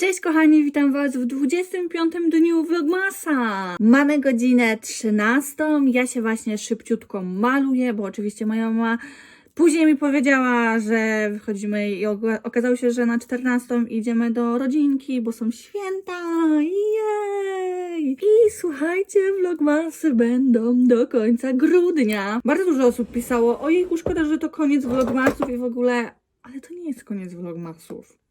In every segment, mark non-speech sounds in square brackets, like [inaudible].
Cześć kochani, witam Was w 25 dniu Vlogmasa. Mamy godzinę 13. Ja się właśnie szybciutko maluję, bo oczywiście moja mama później mi powiedziała, że wychodzimy i okazało się, że na 14 idziemy do rodzinki, bo są święta. Jej! I słuchajcie, Vlogmasy będą do końca grudnia. Bardzo dużo osób pisało, ojejku, szkoda, że to koniec Vlogmasów i w ogóle... Ale to nie jest koniec Vlogmasów.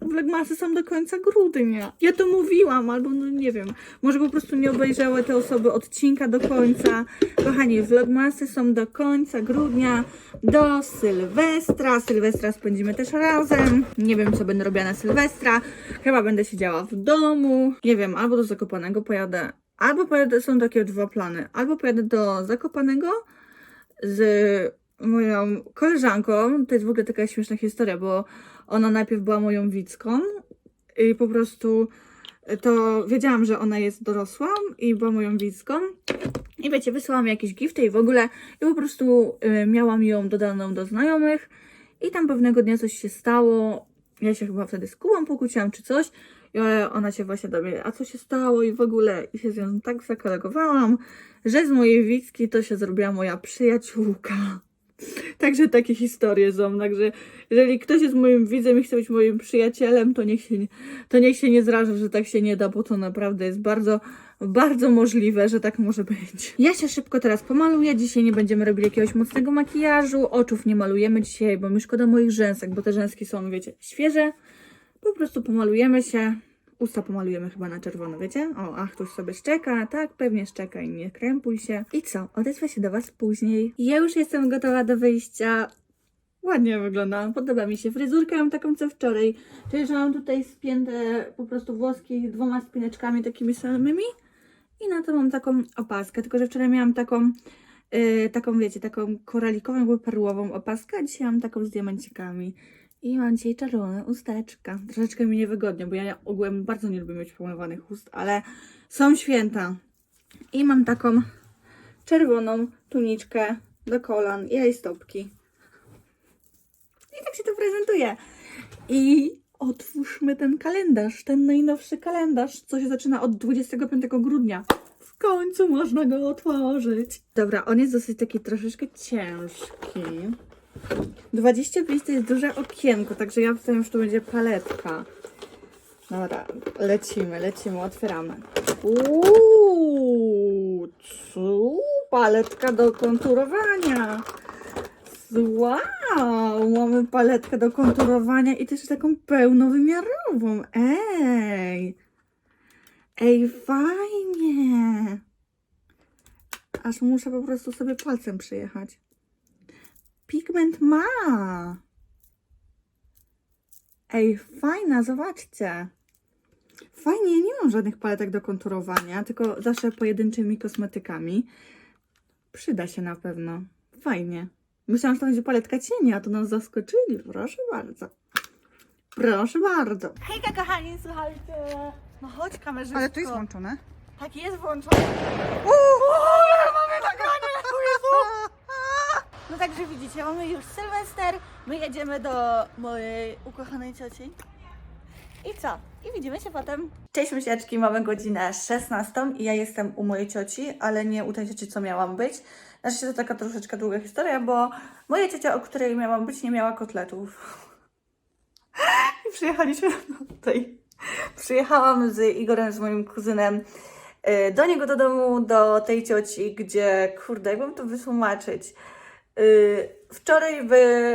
Vlogmasy są do końca grudnia. Ja to mówiłam, albo no nie wiem. Może po prostu nie obejrzały te osoby odcinka do końca. Kochani, Vlogmasy są do końca grudnia, do Sylwestra. Sylwestra spędzimy też razem. Nie wiem, co będę robiła na Sylwestra. Chyba będę siedziała w domu. Nie wiem, albo do Zakopanego pojadę. Albo pojadę, są takie dwa plany. Albo pojadę do Zakopanego z moją koleżanką. To jest w ogóle taka śmieszna historia, bo ona najpierw była moją widzką i po prostu to wiedziałam, że ona jest dorosła i była moją widzką. I wiecie, wysłałam jakieś gifty i w ogóle i po prostu y, miałam ją dodaną do znajomych i tam pewnego dnia coś się stało. Ja się chyba wtedy z Kubą pokłóciłam czy coś i ona się właśnie do mnie, a co się stało i w ogóle i się z nią tak zakolegowałam, że z mojej widzki to się zrobiła moja przyjaciółka. Także takie historie są. Także jeżeli ktoś jest moim widzem i chce być moim przyjacielem, to niech się nie, to niech się nie zraża, że tak się nie da, bo to naprawdę jest bardzo, bardzo możliwe, że tak może być. Ja się szybko teraz pomaluję. Dzisiaj nie będziemy robili jakiegoś mocnego makijażu. Oczów nie malujemy dzisiaj, bo mi szkoda moich rzęsek, bo te rzęski są, wiecie, świeże. Po prostu pomalujemy się. Usta pomalujemy chyba na czerwono, wiecie? O, ach, ktoś sobie szczeka, tak, pewnie szczeka i nie krępuj się. I co? Odezwę się do Was później. Ja już jestem gotowa do wyjścia. Ładnie wyglądam, podoba mi się. Fryzurkę mam taką co wczoraj, czyli że mam tutaj spięte po prostu włoski dwoma spineczkami takimi samymi i na to mam taką opaskę, tylko że wczoraj miałam taką, yy, taką wiecie, taką koralikową, jakby perłową opaskę, a dzisiaj mam taką z diamencikami. I mam dzisiaj czerwone usteczka. Troszeczkę mi niewygodnie, bo ja ogółem bardzo nie lubię mieć pomalowanych ust, ale są święta. I mam taką czerwoną tuniczkę do kolan i stopki. I tak się to prezentuje. I otwórzmy ten kalendarz, ten najnowszy kalendarz, co się zaczyna od 25 grudnia. W końcu można go otworzyć. Dobra, on jest dosyć taki troszeczkę ciężki. 25 to jest duże okienko, także ja wstawiam, że to będzie paletka. Dobra, lecimy, lecimy, otwieramy. Uuu, paletka do konturowania. Wow, mamy paletkę do konturowania i też taką pełnowymiarową. Ej, ej, fajnie. Aż muszę po prostu sobie palcem przyjechać. Pigment ma. Ej, fajna, zobaczcie. Fajnie, nie mam żadnych paletek do konturowania, tylko zawsze pojedynczymi kosmetykami. Przyda się na pewno. Fajnie. Myślałam, że to będzie paletka cieni, a to nas zaskoczyli. Proszę bardzo. Proszę bardzo. Hejka, kochani, słuchajcie. No chodź, kamerzysko. Ale to jest włączone. Tak, jest włączone. Uuu, mamy nagranie, o Jezu. No także widzicie, mamy już Sylwester, my jedziemy do mojej ukochanej cioci. I co? I widzimy się potem. Cześć mysiaczki, mamy godzinę 16 i ja jestem u mojej cioci, ale nie u tej cioci, co miałam być. Znaczy to taka troszeczkę długa historia, bo moja ciocia, o której miałam być, nie miała kotletów. [laughs] I przyjechaliśmy tutaj. Przyjechałam z Igorem, z moim kuzynem, y, do niego do domu, do tej cioci, gdzie, kurde, jakbym to wytłumaczyć. Y, Wczoraj w,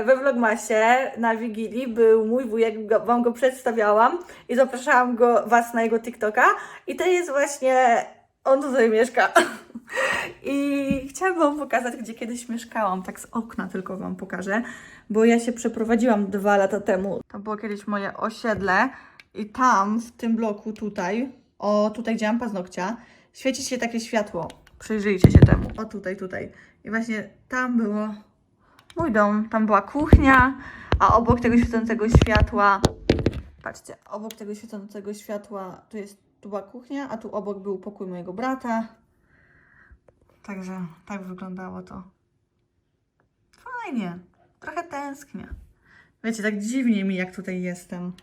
we Vlogmasie na Wigilii był mój wujek, go, Wam go przedstawiałam i zapraszałam go, Was na jego TikToka i to jest właśnie, on tutaj mieszka. [laughs] I chciałam Wam pokazać, gdzie kiedyś mieszkałam, tak z okna tylko Wam pokażę, bo ja się przeprowadziłam dwa lata temu. To było kiedyś moje osiedle i tam, w tym bloku tutaj, o tutaj gdzie mam paznokcia, świeci się takie światło. Przyjrzyjcie się temu. O tutaj, tutaj. I właśnie tam było mój dom. Tam była kuchnia, a obok tego świecącego światła, patrzcie, obok tego świecącego światła tu jest, tu była kuchnia, a tu obok był pokój mojego brata. Także tak wyglądało to. Fajnie. Trochę tęsknię. Wiecie, tak dziwnie mi, jak tutaj jestem.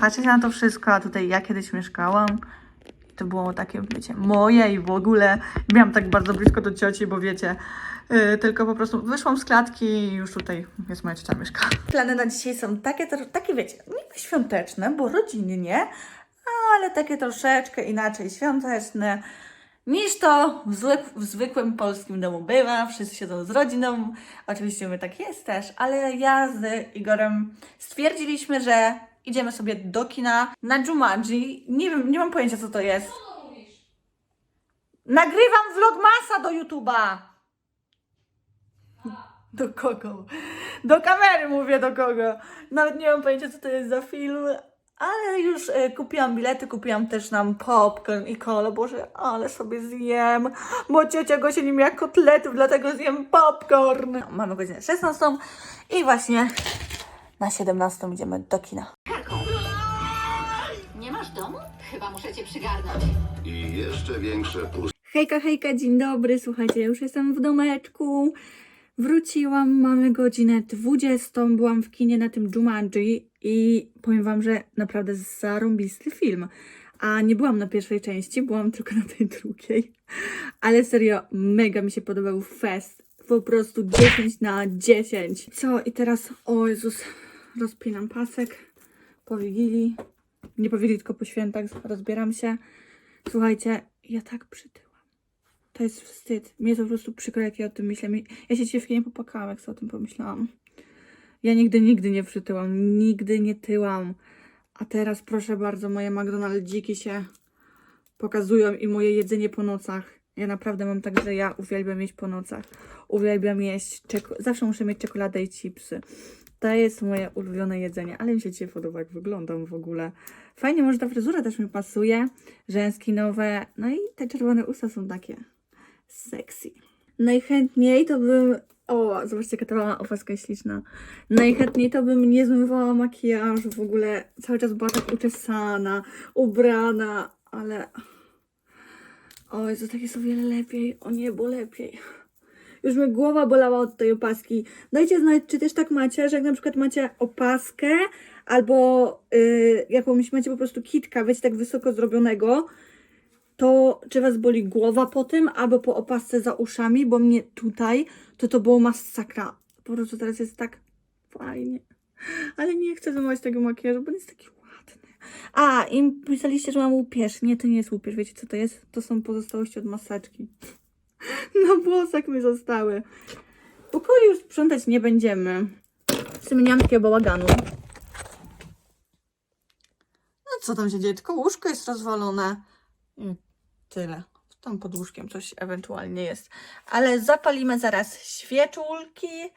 patrzeć na to wszystko, a tutaj ja kiedyś mieszkałam. To było takie, wiecie, moje i w ogóle miałam tak bardzo blisko do cioci, bo wiecie, yy, tylko po prostu wyszłam z klatki i już tutaj jest moja ciocia mieszka. Plany na dzisiaj są takie, takie wiecie, niby świąteczne, bo rodzinnie, ale takie troszeczkę inaczej świąteczne niż to w, w zwykłym polskim domu bywa. Wszyscy siedzą z rodziną. Oczywiście my tak jest też, ale ja z Igorem stwierdziliśmy, że idziemy sobie do kina na Jumanji. Nie wiem, nie mam pojęcia co to jest. Nagrywam vlogmasa do YouTube'a. Do kogo? Do kamery mówię do kogo. Nawet nie mam pojęcia co to jest za film, ale już e, kupiłam bilety, kupiłam też nam popcorn i kolo. Boże, ale sobie zjem, bo ciocia go się nie miała kotletów, dlatego zjem popcorn. Mamy godzinę 16 i właśnie na 17 idziemy do kina. Przygarnąć. I jeszcze większe puste. Hejka, hejka, dzień dobry. Słuchajcie, już jestem w domeczku. Wróciłam, mamy godzinę 20. Byłam w kinie na tym Jumanji i powiem wam, że naprawdę zarąbisty film. A nie byłam na pierwszej części, byłam tylko na tej drugiej. Ale serio, mega mi się podobał fest. Po prostu 10 na 10. Co? I teraz, o Jezus, rozpinam pasek po Wigilii. Nie po Wigilii, tylko po świętach rozbieram się. Słuchajcie, ja tak przytyłam. To jest wstyd. Mnie to po prostu przykro, jak ja o tym myślę. Ja się dzisiaj w kinie popłakałam, jak sobie o tym pomyślałam. Ja nigdy, nigdy nie przytyłam. Nigdy nie tyłam. A teraz, proszę bardzo, moje McDonaldziki się pokazują i moje jedzenie po nocach. Ja naprawdę mam tak, że ja uwielbiam jeść po nocach. Uwielbiam jeść, zawsze muszę mieć czekoladę i chipsy. To jest moje ulubione jedzenie, ale mi się dzisiaj podoba, jak wyglądam w ogóle. Fajnie, może ta fryzura też mi pasuje. Rzęski nowe, no i te czerwone usta są takie sexy. Najchętniej to bym... O, zobaczcie, jaka ta mała opaska śliczna. Najchętniej to bym nie zmywała makijażu w ogóle. Cały czas była tak uczesana, ubrana, ale... O Jezu, tak jest o wiele lepiej. O niebo lepiej. Już mnie głowa bolała od tej opaski. Dajcie znać, czy też tak macie, że jak na przykład macie opaskę albo y, jakąś macie po prostu kitka, wiecie, tak wysoko zrobionego, to czy was boli głowa po tym, albo po opasce za uszami, bo mnie tutaj to to było masakra. Po prostu teraz jest tak fajnie. Ale nie chcę zamawiać tego makijażu, bo on jest taki ładny. A, i pisaliście, że mam łupież. Nie, to nie jest łupież. Wiecie, co to jest? To są pozostałości od maseczki. [laughs] Na włosach mi zostały. Pokoju już sprzątać nie będziemy. W sumie bałaganu. No co tam się dzieje? Tylko łóżko jest rozwalone. Tyle. Tam pod łóżkiem coś ewentualnie jest. Ale zapalimy zaraz świeczulki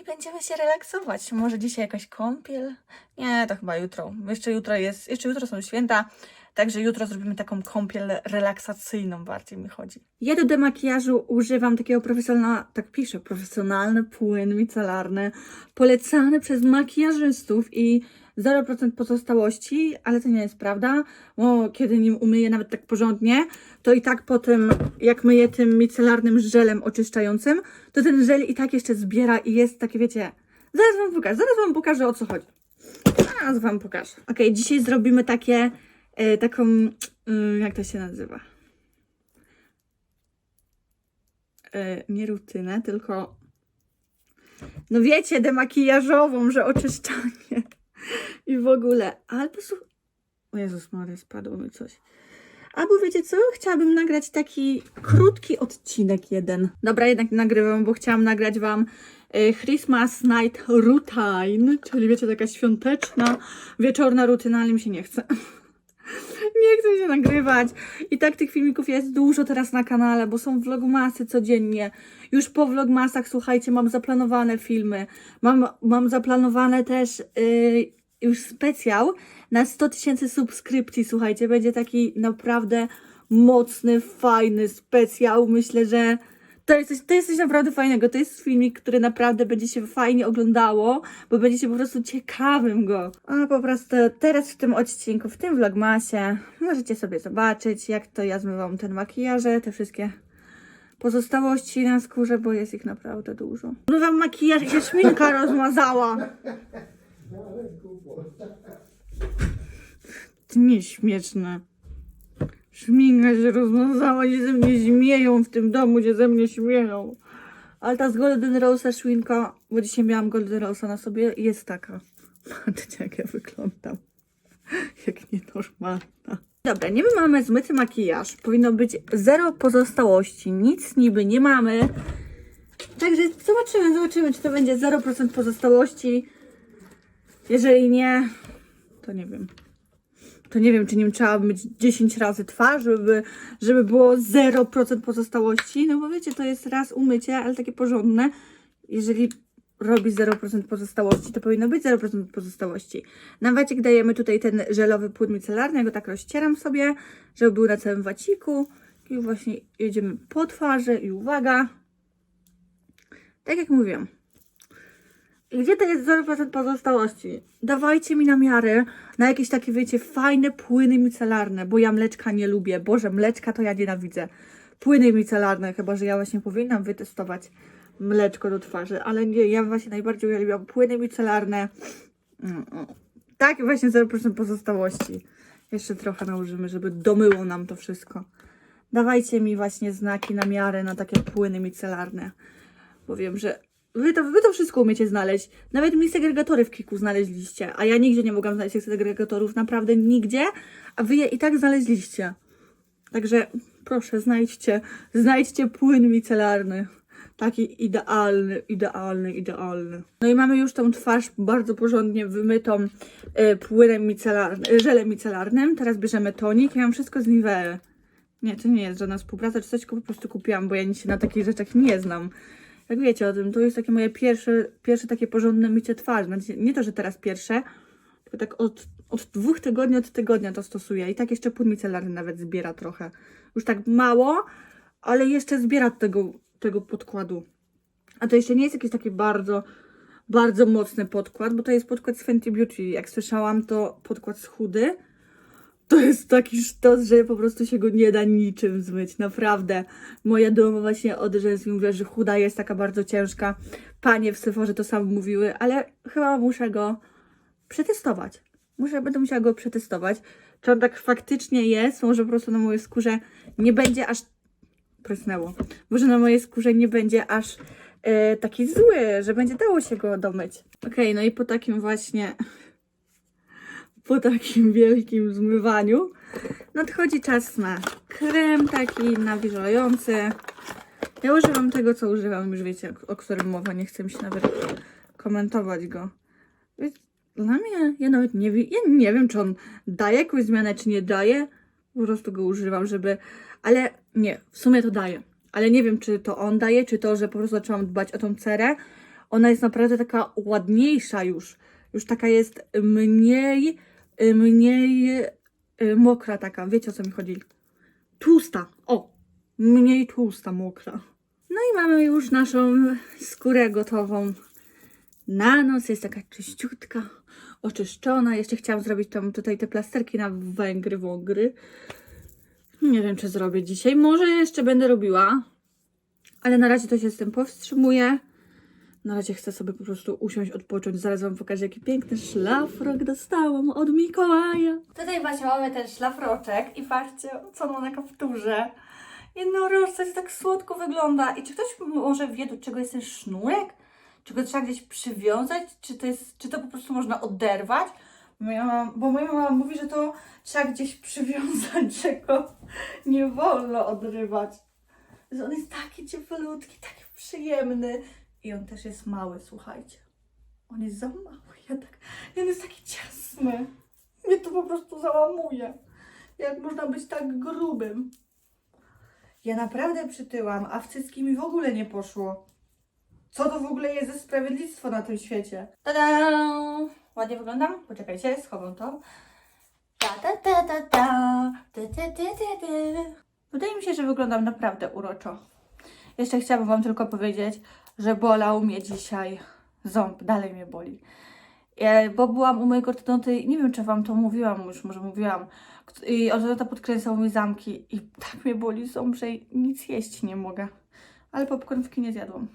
i będziemy się relaksować. Może dzisiaj jakaś kąpiel? Nie, to chyba jutro. Jeszcze jutro jest, jeszcze jutro są święta, także jutro zrobimy taką kąpiel relaksacyjną, bardziej mi chodzi. Ja do demakijażu używam takiego profesjonalnego, tak piszę, profesjonalny płyn micelarny, polecany przez makijażystów i 0% pozostałości, ale to nie jest prawda, bo kiedy nim umyję nawet tak porządnie, to i tak po tym, jak myję tym micelarnym żelem oczyszczającym, to ten żel i tak jeszcze zbiera i jest takie, wiecie, zaraz wam pokażę, zaraz wam pokażę o co chodzi. Zaraz wam pokażę. Ok, dzisiaj zrobimy takie, e, taką, mm, jak to się nazywa? E, nie rutynę, tylko no wiecie, demakijażową, że oczyszczanie i w ogóle. Albo słuch... O Jezus Maria, spadło mi coś. Albo wiecie co? Chciałabym nagrać taki krótki odcinek jeden. Dobra, jednak nagrywam, bo chciałam nagrać wam y, Christmas Night Routine, czyli wiecie, taka świąteczna, wieczorna rutyna, ale mi się nie chce. [laughs] Nie chcę się nagrywać. I tak tych filmików jest dużo teraz na kanale, bo są vlogmasy codziennie. Już po vlogmasach, słuchajcie, mam zaplanowane filmy. Mam, mam zaplanowane też yy, już specjal na 100 tysięcy subskrypcji, słuchajcie. Będzie taki naprawdę mocny, fajny specjal. Myślę, że to jest, coś, to jest coś naprawdę fajnego. To jest filmik, który naprawdę będzie się fajnie oglądało, bo będziecie po prostu ciekawym go. A po prostu teraz w tym odcinku, w tym vlogmasie możecie sobie zobaczyć, jak to ja zmywam ten makijaże, te wszystkie pozostałości na skórze, bo jest ich naprawdę dużo. Zmywam makijaż się szminka rozmazała. Jest nieśmieszne. Szminka się rozmazała i ze mnie śmieją w tym domu, gdzie ze mnie śmieją. Ale ta z Golden Rose'a szwinka, bo dzisiaj miałam Golden Rose'a na sobie, jest taka. Patrzcie, jak ja wyglądam. Jak nienormalna. Dobra, niby mamy zmyty makijaż. Powinno być zero pozostałości. Nic niby nie mamy. Także zobaczymy, zobaczymy, czy to będzie 0% pozostałości. Jeżeli nie, to nie wiem. To nie wiem, czy nim trzeba myć 10 razy twarz, żeby, żeby było 0% pozostałości. No bo wiecie, to jest raz umycie, ale takie porządne. Jeżeli robi 0% pozostałości, to powinno być 0% pozostałości. Na wacik dajemy tutaj ten żelowy płyn micelarny, ja go tak rozcieram sobie, żeby był na całym waciku. I właśnie jedziemy po twarzy i uwaga. Tak jak mówiłam. Gdzie to jest 0% pozostałości? Dawajcie mi namiary na jakieś takie, wiecie, fajne płyny micelarne, bo ja mleczka nie lubię. Boże, mleczka to ja nienawidzę. Płyny micelarne, chyba że ja właśnie powinnam wytestować mleczko do twarzy, ale nie, ja właśnie najbardziej uwielbiam płyny micelarne. Tak, właśnie 0% pozostałości. Jeszcze trochę nałożymy, żeby domyło nam to wszystko. Dawajcie mi właśnie znaki na miarę na takie płyny micelarne. Bo wiem, że wy to, wy to wszystko umiecie znaleźć. Nawet mi segregatory w Kiku znaleźliście, a ja nigdzie nie mogłam znaleźć segregatorów, naprawdę nigdzie, a wy je i tak znaleźliście. Także proszę, znajdźcie, znajdźcie płyn micelarny. Taki idealny, idealny, idealny. No i mamy już tą twarz bardzo porządnie wymytą e, płynem micelarnym, e, żelem micelarnym. Teraz bierzemy tonik. Ja mam wszystko z Nivea. Nie, to nie jest żadna współpraca, czy coś, po prostu kupiłam, bo ja nic się na takich rzeczach nie znam. Jak wiecie o tym, to jest takie moje pierwsze, pierwsze takie porządne mycie twarzy. Znaczy, nie to, że teraz pierwsze, tylko tak od, od dwóch tygodni, od tygodnia to stosuję. I tak jeszcze płyn micelarny nawet zbiera trochę. Już tak mało, ale jeszcze zbiera tego, tego podkładu. A to jeszcze nie jest jakiś taki bardzo, bardzo mocny podkład, bo to jest podkład z Fenty Beauty. Jak słyszałam, to podkład chudy. To jest taki sztos, że po prostu się go nie da niczym zmyć, naprawdę. Moja doma właśnie od rzęs mi mówiła, że chuda jest taka bardzo ciężka. Panie w Sephorze to samo mówiły, ale chyba muszę go przetestować. Muszę, będę musiała go przetestować, czy on tak faktycznie jest, może po prostu na mojej skórze nie będzie aż prysnęło. Może na mojej skórze nie będzie aż e, taki zły, że będzie dało się go domyć. Okej, no i po takim właśnie po takim wielkim zmywaniu nadchodzi czas na krem taki nawilżający. Ja używam tego, co używam, już wiecie, o którym mowa, nie chcę mi się nawet komentować go. Więc Dla mnie, ja nawet nie ja nie wiem, czy on daje jakąś zmianę, czy nie daje. Po prostu go używam, żeby, ale nie, w sumie to daje. Ale nie wiem, czy to on daje, czy to, że po prostu zaczęłam dbać o tą cerę. Ona jest naprawdę taka ładniejsza już. Już taka jest mniej, mniej y, mokra taka. Wiecie o co mi chodzi? Tłusta. O! Mniej tłusta, mokra. No i mamy już naszą skórę gotową na noc. Jest taka czyściutka, oczyszczona. Jeszcze chciałam zrobić tam tutaj te plasterki na węgry, wągry. Nie wiem, czy zrobię dzisiaj. Może jeszcze będę robiła. Ale na razie to się z tym powstrzymuję. Na razie chcę sobie po prostu usiąść, odpocząć. Zaraz Wam pokażę, jaki piękny szlafrok dostałam od Mikołaja. Tutaj właśnie mamy ten szlafroczek i patrzcie, co ma na kapturze. Jednorożce jest tak słodko wygląda. I czy ktoś może wie, do czego jest ten sznurek? Czy go trzeba gdzieś przywiązać? Czy to, jest, czy to po prostu można oderwać? Bo moja mama mówi, że to trzeba gdzieś przywiązać, że go nie wolno odrywać. Że on jest taki ciepłutki, taki przyjemny. I on też jest mały, słuchajcie. On jest za mały. Ja tak, on jest taki ciasny. Mnie to po prostu załamuje. Jak można być tak grubym? Ja naprawdę przytyłam, a w wszystkim mi w ogóle nie poszło. Co to w ogóle jest za sprawiedlictwo na tym świecie? Tada! Ładnie wyglądam? Poczekajcie, schowam to. Ta ta ta ta ta. Wydaje mi się, że wyglądam naprawdę uroczo. Jeszcze chciałabym Wam tylko powiedzieć, że bolał mnie dzisiaj ząb, dalej mnie boli. E, Bo byłam u mojego ortodonty, nie wiem czy Wam to mówiłam, już może mówiłam, i ortodonta podkręcał mi zamki i tak mnie boli ząb, że nic jeść nie mogę. Ale popcornówki nie zjadłam.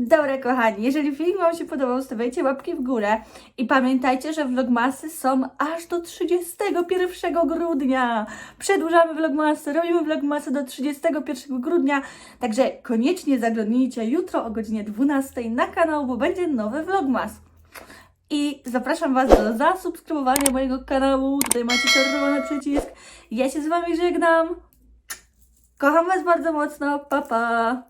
Dobra, kochani, jeżeli film Wam się podobał, stawiajcie łapki w górę i pamiętajcie, że vlogmasy są aż do 31 grudnia. Przedłużamy vlogmasy, robimy vlogmasy do 31 grudnia, także koniecznie zaglądnijcie jutro o godzinie 12 na kanał, bo będzie nowy vlogmas. I zapraszam Was do zasubskrybowania mojego kanału. Tutaj macie czerwony przycisk. Ja się z Wami żegnam. Kocham Was bardzo mocno. Pa, pa.